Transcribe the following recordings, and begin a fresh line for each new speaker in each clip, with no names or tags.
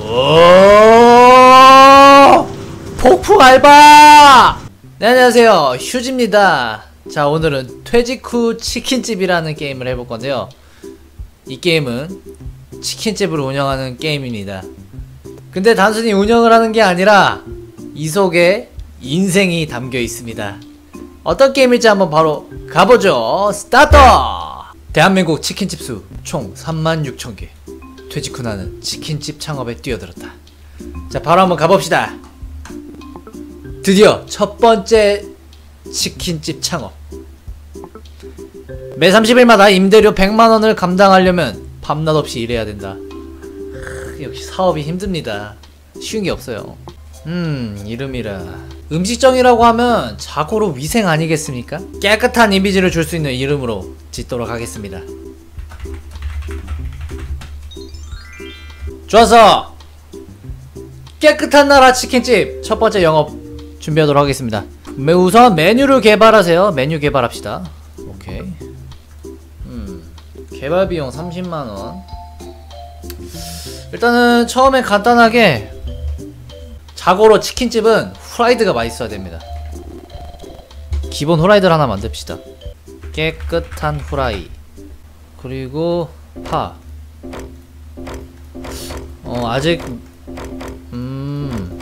오! 폭풍 알바! 네, 안녕하세요. 휴지입니다. 자, 오늘은 퇴직 후 치킨집이라는 게임을 해볼 건데요. 이 게임은 치킨집을 운영하는 게임입니다. 근데 단순히 운영을 하는 게 아니라 이 속에 인생이 담겨 있습니다. 어떤 게임일지 한번 바로 가보죠. 스타트! 대한민국 치킨집 수 총 36,000개. 퇴직 후 나는 치킨집 창업에 뛰어들었다. 자, 바로 한번 가봅시다. 드디어 첫 번째 치킨집 창업. 매 30일마다 임대료 100만원을 감당하려면 밤낮 없이 일해야 된다. 크, 역시 사업이 힘듭니다. 쉬운 게 없어요. 음, 이름이라. 음식점이라고 하면 자고로 위생 아니겠습니까? 깨끗한 이미지를 줄 수 있는 이름으로 짓도록 하겠습니다. 좋아서 깨끗한 나라 치킨집 첫 번째 영업 준비하도록 하겠습니다. 매- 우선 메뉴를 개발하세요. 메뉴 개발합시다. 오케이. 음, 개발 비용 30만 원. 일단은 처음에 간단하게 자고로 치킨집은 후라이드가 맛있어야 됩니다. 기본 후라이드를 하나 만듭시다. 깨끗한 후라이. 그리고 파. 어 아직 음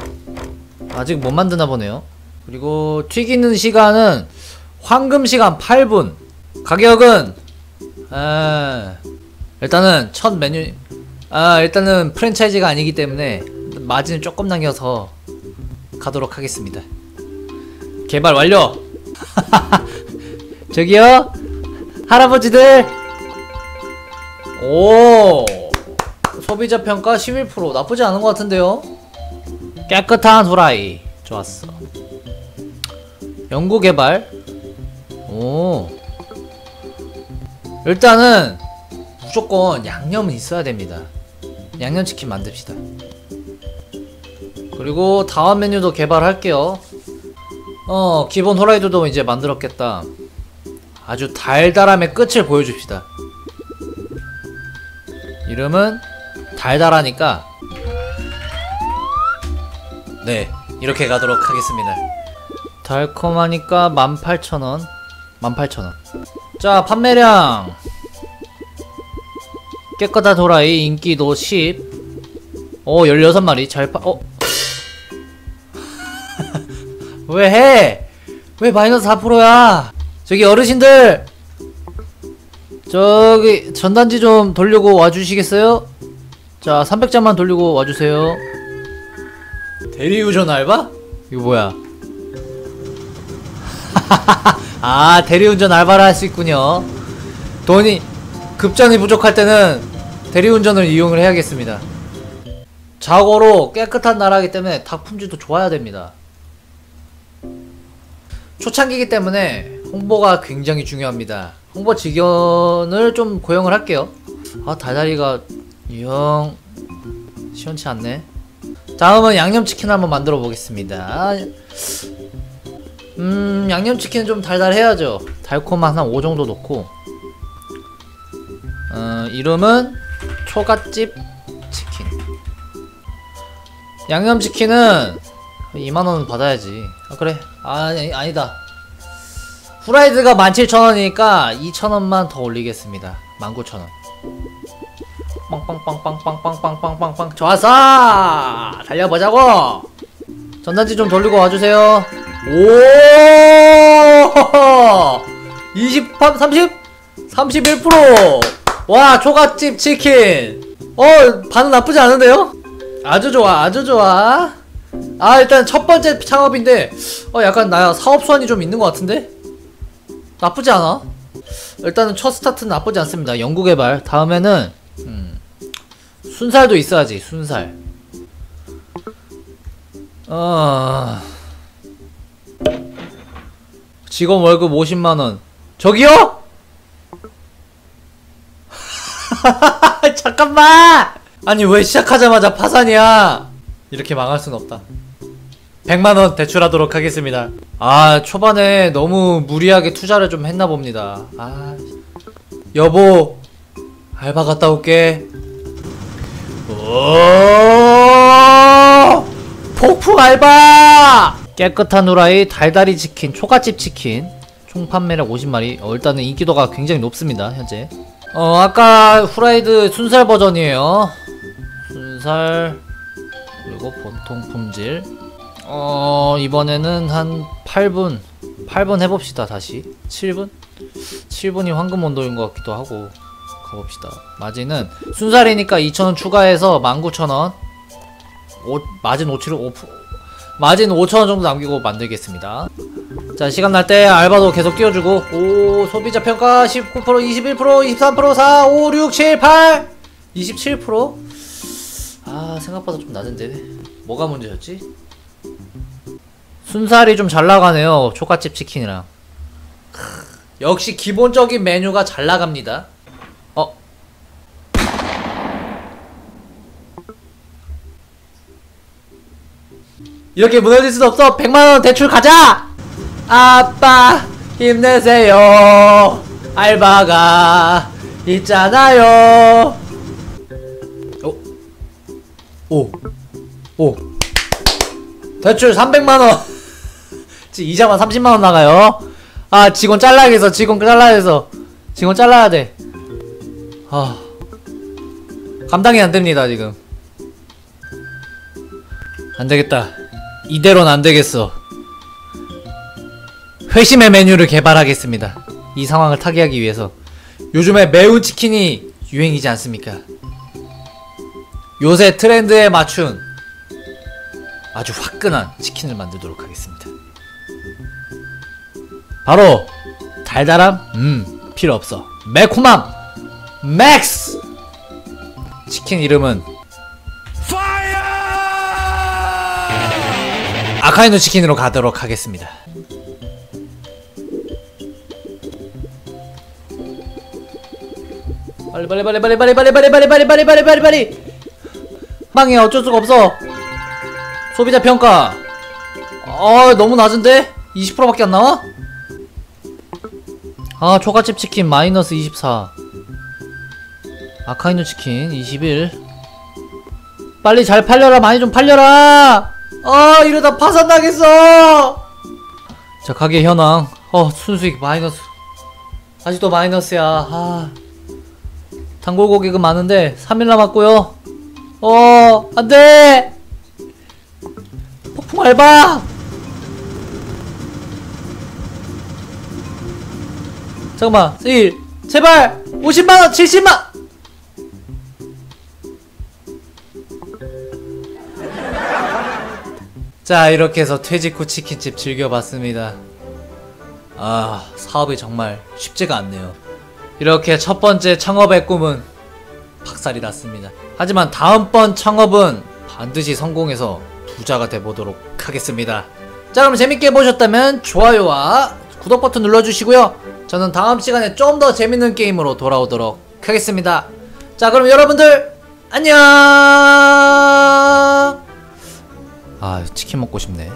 아직 못 만드나 보네요. 그리고 튀기는 시간은 황금 시간 8분. 가격은 아 일단은 첫 메뉴 아 일단은 프랜차이즈가 아니기 때문에 마진을 조금 남겨서 가도록 하겠습니다. 개발 완료. 저기요 할아버지들 오 소비자 평가 11% 나쁘지 않은 것 같은데요? 깨끗한 후라이. 좋았어. 연구 개발. 오. 일단은 무조건 양념은 있어야 됩니다. 양념치킨 만듭시다. 그리고 다음 메뉴도 개발할게요. 어 기본 후라이드도 이제 만들었겠다. 아주 달달함의 끝을 보여줍시다. 이름은 달달하니까 네 이렇게 가도록 하겠습니다 달콤하니까 18,000원 18,000원 자 판매량 깨끗한 도라이 인기도 10 어, 16마리 잘 파, 어? 왜 해? 왜 마이너스 4%야? 저기 어르신들! 저기 전단지 좀 돌리고 와주시겠어요? 자 300잔만 돌리고 와주세요 대리운전 알바? 이거 뭐야 아 대리운전 알바를 할 수 있군요 돈이 급전이 부족할 때는 대리운전을 이용을 해야겠습니다 자고로 깨끗한 나라이기 때문에 닭 품질도 좋아야 됩니다 초창기이기 때문에 홍보가 굉장히 중요합니다. 홍보 직원을 좀 고용을 할게요. 아 달달이가 영 시원치 않네. 다음은 양념치킨 한번 만들어 보겠습니다. 음 양념치킨은 좀 달달해야죠. 달콤한 한 5 정도 넣고 어, 이름은 초갓집 치킨. 양념치킨은 2만원 받아야지. 아, 그래. 아, 아니, 아니다. 후라이드가 17,000원이니까 2,000원만 더 올리겠습니다. 19,000원. 빵빵빵빵빵빵빵빵빵빵 좋았어! 달려보자고! 전단지 좀 돌리고 와주세요. 오! 28, 30? 31%! 와, 초갓집 치킨! 어, 반응 나쁘지 않은데요? 아주 좋아, 아주 좋아. 아 일단 첫 번째 창업인데 어 약간 나 사업 수완이 좀 있는 것 같은데 나쁘지 않아 일단은 첫 스타트는 나쁘지 않습니다 연구 개발 다음에는 음, 순살도 있어야지 순살. 어 직원 월급 50만원. 저기요? 잠깐만! 아니 왜 시작하자마자 파산이야? 이렇게 망할 순 없다. 100만원 대출하도록 하겠습니다. 아 초반에 너무 무리하게 투자를 좀 했나 봅니다. 아 여보 알바 갔다 올게 오 폭풍 알바! 깨끗한 후라이 달달이 치킨 초가집 치킨 총 판매량 50마리. 어, 일단은 인기도가 굉장히 높습니다 현재. 어 아까 후라이드 순살 버전이에요. 순살 그리고 보통 품질. 어 이번에는 한 8분 8분 해봅시다 다시. 7분? 7분이 황금 온도인 것 같기도 하고 가봅시다. 마진은 순살이니까 2,000원 추가해서 19,000원. 오, 마진 5 7 5 마진 5,000원 정도 남기고 만들겠습니다. 자 시간 날 때 알바도 계속 띄워주고. 오 소비자 평가 19% 21% 23% 4 5 6 7 8 27%아 생각보다 좀 낮은데. 뭐가 문제였지? 순살이 좀 잘 나가네요 초가집 치킨이랑. 크, 역시 기본적인 메뉴가 잘 나갑니다 이렇게 무너질 순 없어. 100만원 대출 가자! 아빠 힘내세요. 알바가 있잖아요. 오. 오. 오. 대출 300만원. 지금 이자만 30만원 나가요. 아 직원 잘라야겠어 직원 잘라야겠어 직원 잘라야 돼. 아. 감당이 안 됩니다 지금. 안 되겠다 이대로는 안 되겠어. 회심의 메뉴를 개발하겠습니다. 이 상황을 타개하기 위해서. 요즘에 매운 치킨이 유행이지 않습니까? 요새 트렌드에 맞춘 아주 화끈한 치킨을 만들도록 하겠습니다. 바로 달달함? 음 필요 없어. 매콤함! 맥스 치킨 이름은 아카이노 치킨으로 가도록 하겠습니다 빨리 빨리 빨리 빨리 빨리 빨리 빨리 빨리 빨리 빨리 빨리 빨리 빨리 망해 어쩔 수가 없어 소비자 평가 아 너무 낮은데 20%밖에 안 나와? 아 초가집 치킨 마이너스 24 아카이노 치킨 21 빨리 잘 팔려라 많이 좀 팔려라 아 이러다 파산 나겠어. 자 가게 현황. 어 순수익 마이너스. 아직도 마이너스야. 아. 단골 고객은 많은데 3일 남았고요. 어 안돼! 폭풍 알바! 잠깐만 세일 제발! 50만원 70만 자 이렇게 해서 퇴직 후 치킨집 즐겨봤습니다. 아 사업이 정말 쉽지가 않네요. 이렇게 첫 번째 창업의 꿈은 박살이 났습니다. 하지만 다음번 창업은 반드시 성공해서 부자가 돼보도록 하겠습니다. 자 그럼 재밌게 보셨다면 좋아요와 구독 버튼 눌러주시고요. 저는 다음 시간에 좀 더 재밌는 게임으로 돌아오도록 하겠습니다. 자 그럼 여러분들 안녕 아 치킨 먹고 싶네